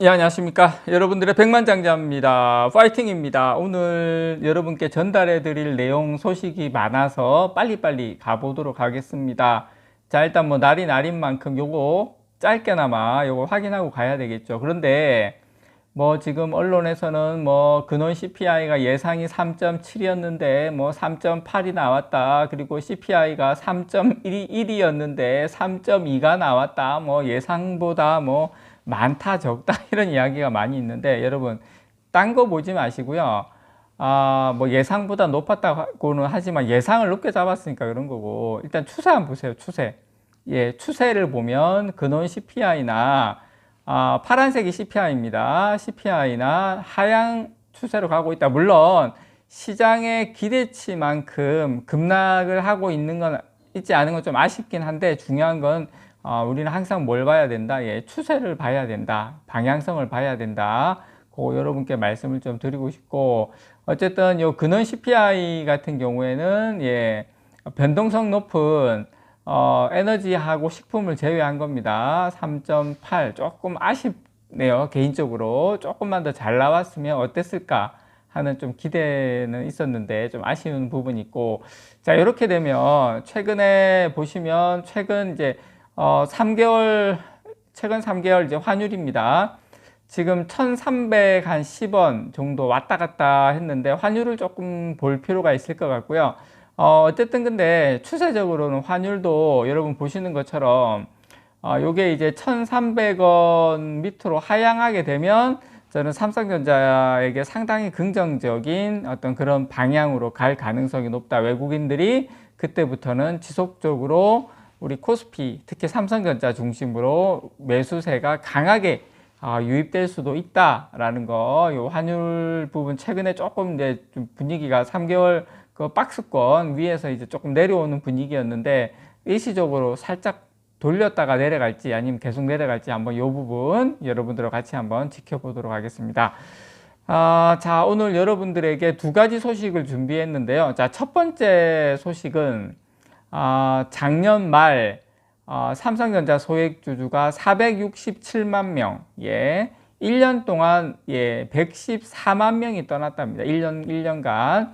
예, 안녕하십니까. 여러분들의 백만장자입니다. 파이팅입니다. 오늘 여러분께 전달해 드릴 내용 소식이 많아서 빨리빨리 가보도록 하겠습니다. 자, 일단 뭐 날이 날인 만큼 요거 짧게나마 요거 확인하고 가야 되겠죠. 그런데 뭐 지금 언론에서는 뭐 근원 CPI가 예상이 3.7이었는데 뭐 3.8이 나왔다. 그리고 CPI가 3.1이었는데 3.2가 나왔다. 뭐 예상보다 뭐 많다 적다 이런 이야기가 많이 있는데 여러분 딴 거 보지 마시고요. 아, 뭐 예상보다 높았다고는 하지만 예상을 높게 잡았으니까 그런 거고 일단 추세 한번 보세요. 추세. 예, 추세를 보면 근원 CPI나 아, 파란색이 CPI입니다. CPI나 하향 추세로 가고 있다. 물론 시장의 기대치만큼 급락을 하고 있는 건 있지 않은 건 좀 아쉽긴 한데 중요한 건 어, 우리는 항상 뭘 봐야 된다? 예, 추세를 봐야 된다. 방향성을 봐야 된다. 그 여러분께 말씀을 좀 드리고 싶고 어쨌든 요 근원 CPI 같은 경우에는 예, 변동성 높은 어, 에너지하고 식품을 제외한 겁니다. 3.8 조금 아쉽네요. 개인적으로 조금만 더 잘 나왔으면 어땠을까 하는 좀 기대는 있었는데 좀 아쉬운 부분이 있고 자 이렇게 되면 최근에 보시면 최근 이제 어, 3개월 최근 3개월 이제 환율입니다. 지금 1,310원 정도 왔다 갔다 했는데 환율을 조금 볼 필요가 있을 것 같고요. 어, 어쨌든 근데 추세적으로는 환율도 여러분 보시는 것처럼 어, 요게 이제 1,300원 밑으로 하향하게 되면 저는 삼성전자에게 상당히 긍정적인 어떤 그런 방향으로 갈 가능성이 높다. 외국인들이 그때부터는 지속적으로 우리 코스피, 특히 삼성전자 중심으로 매수세가 강하게 아, 유입될 수도 있다라는 거, 요 환율 부분 최근에 조금 이제 좀 분위기가 3개월 그 박스권 위에서 이제 조금 내려오는 분위기였는데 일시적으로 살짝 돌렸다가 내려갈지 아니면 계속 내려갈지 한번 이 부분 여러분들과 같이 한번 지켜보도록 하겠습니다. 아, 자, 오늘 여러분들에게 두 가지 소식을 준비했는데요. 자, 첫 번째 소식은 아, 작년 말 아, 삼성전자 소액 주주가 467만 명, 예, 1년 동안 예, 114만 명이 떠났답니다. 1년 1년간.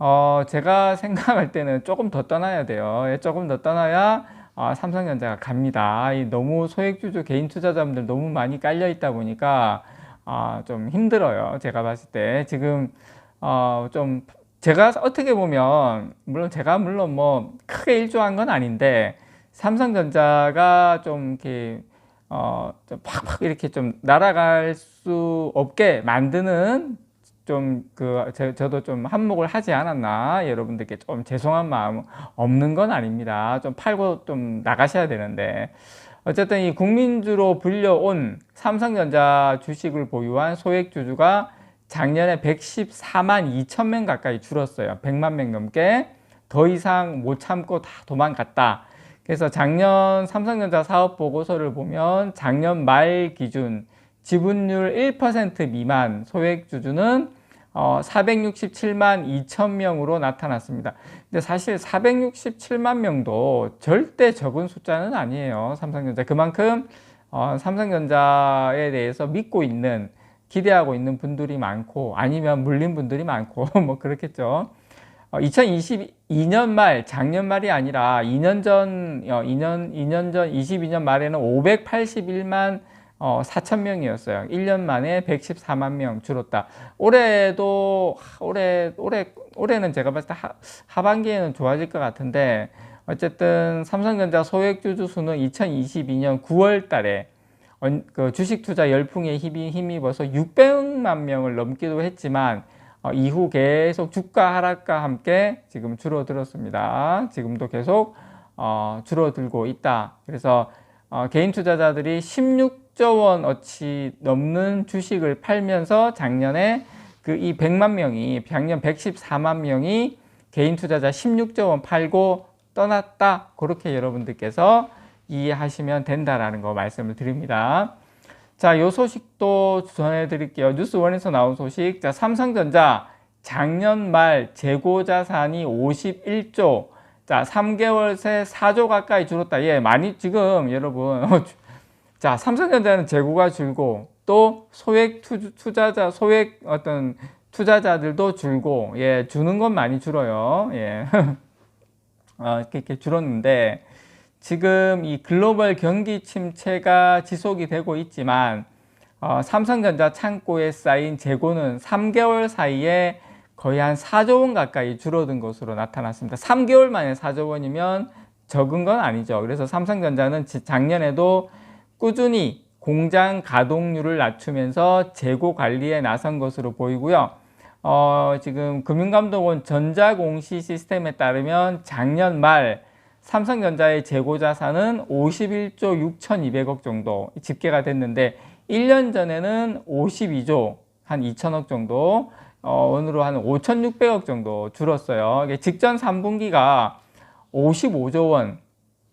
어, 제가 생각할 때는 조금 더 떠나야 돼요. 예, 조금 더 떠나야 어, 삼성전자가 갑니다. 이 너무 소액주주 개인 투자자분들 너무 많이 깔려 있다 보니까 어, 좀 힘들어요. 제가 봤을 때 지금 어, 좀 제가 어떻게 보면 물론 제가 물론 뭐 크게 일조한 건 아닌데 삼성전자가 좀 이렇게 어, 좀 팍팍 이렇게 좀 날아갈 수 없게 만드는 좀 그 저도 좀 한몫을 하지 않았나 여러분들께 좀 죄송한 마음 없는 건 아닙니다. 좀 팔고 좀 나가셔야 되는데 어쨌든 이 국민주로 불려온 삼성전자 주식을 보유한 소액주주가 작년에 114만 2천 명 가까이 줄었어요. 100만 명 넘게 더 이상 못 참고 다 도망갔다. 그래서 작년 삼성전자 사업 보고서를 보면 작년 말 기준 지분율 1% 미만 소액 주주는 어, 467만 2천 명으로 나타났습니다. 근데 사실 467만 명도 절대 적은 숫자는 아니에요. 삼성전자. 그만큼 어, 삼성전자에 대해서 믿고 있는, 기대하고 있는 분들이 많고, 아니면 물린 분들이 많고, 뭐 그렇겠죠. 어, 2022년 말, 작년 말이 아니라 2년 전, 어, 2년, 2년 전, 22년 말에는 581만 어, 4천 명이었어요. 1년 만에 114만 명 줄었다. 올해도 올해 올해 올해는 제가 봤을 때 하, 하반기에는 좋아질 것 같은데 어쨌든 삼성전자 소액주주 수는 2022년 9월 달에 그 주식 투자 열풍에 힘입어서 600만 명을 넘기도 했지만 어, 이후 계속 주가 하락과 함께 지금 줄어들었습니다. 지금도 계속 어, 줄어들고 있다. 그래서 어, 개인 투자자들이 16조 원 어치 넘는 주식을 팔면서 작년에 그 이 100만 명이 작년 114만 명이 개인 투자자 16조 원 팔고 떠났다. 그렇게 여러분들께서 이해하시면 된다라는 거 말씀을 드립니다. 자, 요 소식도 전해드릴게요. 뉴스원에서 나온 소식. 자, 삼성전자 작년 말 재고 자산이 51조, 자, 3개월 새 4조 가까이 줄었다. 예, 많이 지금 여러분. 자, 삼성전자는 재고가 줄고 또 소액 투- 투자자 소액 어떤 투자자들도 줄고 예 주는 건 많이 줄어요 예 어, 이렇게 줄었는데 지금 이 글로벌 경기 침체가 지속이 되고 있지만 어, 삼성전자 창고에 쌓인 재고는 3개월 사이에 거의 한 4조 원 가까이 줄어든 것으로 나타났습니다. 3개월 만에 4조 원이면 적은 건 아니죠. 그래서 삼성전자는 지- 작년에도 꾸준히 공장 가동률을 낮추면서 재고 관리에 나선 것으로 보이고요. 어, 지금 금융감독원 전자공시 시스템에 따르면 작년 말 삼성전자의 재고 자산은 51조 6,200억 정도 집계가 됐는데 1년 전에는 52조 한 2천억 정도 어, 오늘로 한 5,600억 정도 줄었어요. 이게 직전 3분기가 55조 원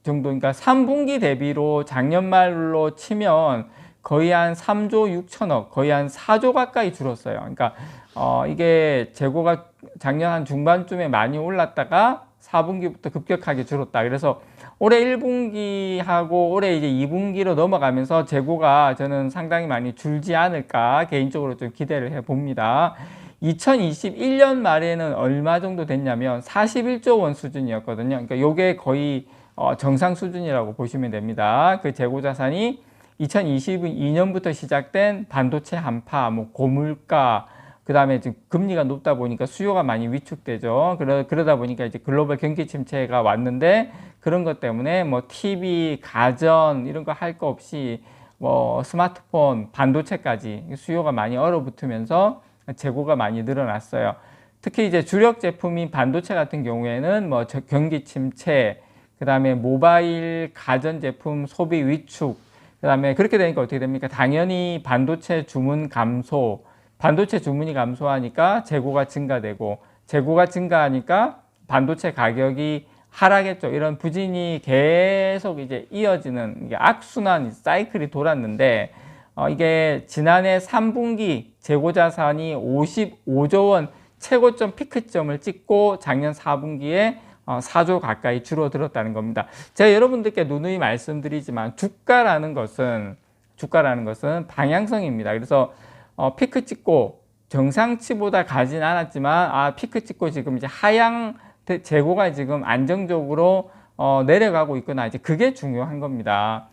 정도, 그러니까 3분기 대비로 작년 말로 치면 거의 한 3조 6천억, 거의 한 4조 가까이 줄었어요. 그러니까 어, 이게 재고가 작년 한 중반쯤에 많이 올랐다가 4분기부터 급격하게 줄었다. 그래서 올해 1분기하고 올해 이제 2분기로 넘어가면서 재고가 저는 상당히 많이 줄지 않을까 개인적으로 좀 기대를 해 봅니다. 2021년 말에는 얼마 정도 됐냐면 41조 원 수준이었거든요. 그러니까 요게 거의 어, 정상 수준이라고 보시면 됩니다. 그 재고 자산이 2022년부터 시작된 반도체 한파, 뭐 고물가, 그 다음에 지금 금리가 높다 보니까 수요가 많이 위축되죠. 그러, 그러다 보니까 이제 글로벌 경기 침체가 왔는데 그런 것 때문에 뭐 TV, 가전 이런 거 할 거 없이 뭐 스마트폰, 반도체까지 수요가 많이 얼어붙으면서 재고가 많이 늘어났어요. 특히 이제 주력 제품인 반도체 같은 경우에는 뭐 저- 경기 침체, 그 다음에 모바일 가전 제품 소비 위축, 그 다음에 그렇게 되니까 어떻게 됩니까? 당연히 반도체 주문 감소, 반도체 주문이 감소하니까 재고가 증가되고, 재고가 증가하니까 반도체 가격이 하락했죠. 이런 부진이 계속 이제 이어지는 악순환 사이클이 돌았는데, 어, 이게 지난해 3분기 재고 자산이 55조 원 최고점 피크점을 찍고 작년 4분기에 어, 4조 가까이 줄어들었다는 겁니다. 제가 여러분들께 누누이 말씀드리지만 주가라는 것은 주가라는 것은 방향성입니다. 그래서 어, 피크 찍고 정상치보다 가진 않았지만 아 피크 찍고 지금 이제 하향 대- 재고가 지금 안정적으로 어, 내려가고 있거나 이제 그게 중요한 겁니다.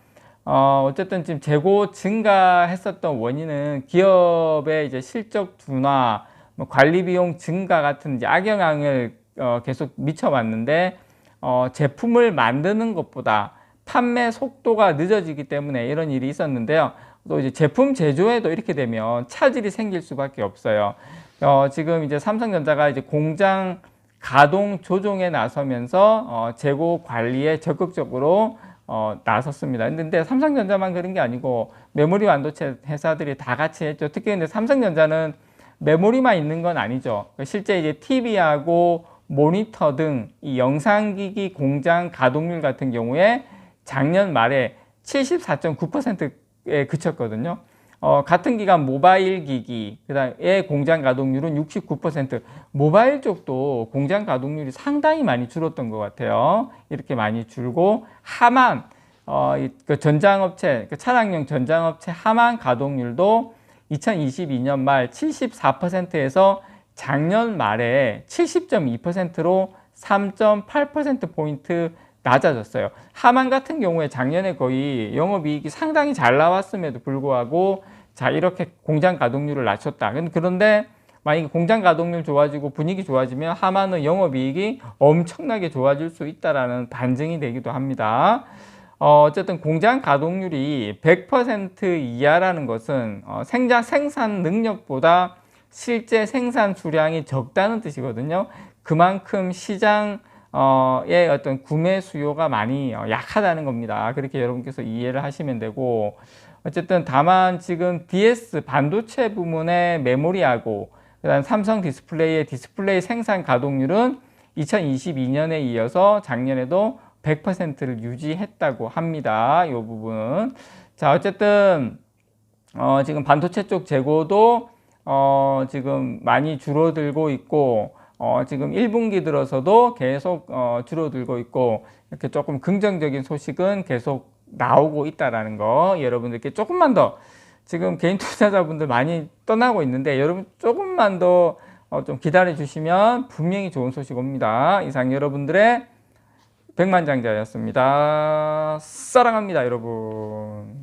어, 어쨌든 지금 재고 증가했었던 원인은 기업의 이제 실적 둔화, 뭐 관리 비용 증가 같은 이제 악영향을 어, 계속 미쳐왔는데 어, 제품을 만드는 것보다 판매 속도가 늦어지기 때문에 이런 일이 있었는데요. 또 이제 제품 제조에도 이렇게 되면 차질이 생길 수밖에 없어요. 어, 지금 이제 삼성전자가 이제 공장 가동 조정에 나서면서 어, 재고 관리에 적극적으로 어, 나섰습니다. 근데 삼성전자만 그런 게 아니고 메모리 반도체 회사들이 다 같이 했죠. 특히 근데 삼성전자는 메모리만 있는 건 아니죠. 실제 이제 TV하고 모니터 등 이 영상기기 공장 가동률 같은 경우에 작년 말에 74.9%에 그쳤거든요. 어, 같은 기간 모바일 기기, 그 다음에 공장 가동률은 69%. 모바일 쪽도 공장 가동률이 상당히 많이 줄었던 것 같아요. 이렇게 많이 줄고, 하만, 어, 이- 그 전장업체, 그 차량용 전장업체 하만 가동률도 2022년 말 74%에서 작년 말에 70.2%로 3.8%포인트 낮아졌어요. 하만 같은 경우에 작년에 거의 영업이익이 상당히 잘 나왔음에도 불구하고 자, 이렇게 공장 가동률을 낮췄다. 근- 그런데 만약에 공장 가동률 좋아지고 분위기 좋아지면 하만은 영업이익이 엄청나게 좋아질 수 있다라는 반증이 되기도 합니다. 어, 어쨌든 공장 가동률이 100% 이하라는 것은 어, 생자 생산 능력보다 실제 생산 수량이 적다는 뜻이거든요. 그만큼 시장 어의 어떤 구매 수요가 많이 어, 약하다는 겁니다. 그렇게 여러분께서 이해를 하시면 되고 어쨌든 다만 지금 DS 반도체 부문의 메모리하고 그다음 삼성 디스플레이의 디스플레이 생산 가동률은 2022년에 이어서 작년에도 100%를 유지했다고 합니다. 이 부분. 자, 어쨌든 어, 지금 반도체 쪽 재고도 어, 지금 많이 줄어들고 있고 어, 지금 1분기 들어서도 계속 어, 줄어들고 있고 이렇게 조금 긍정적인 소식은 계속 나오고 있다라는 거 여러분들께 조금만 더 지금 개인 투자자분들 많이 떠나고 있는데 여러분 조금만 더 어, 좀 기다려 주시면 분명히 좋은 소식 옵니다. 이상 여러분들의 백만장자였습니다. 사랑합니다, 여러분.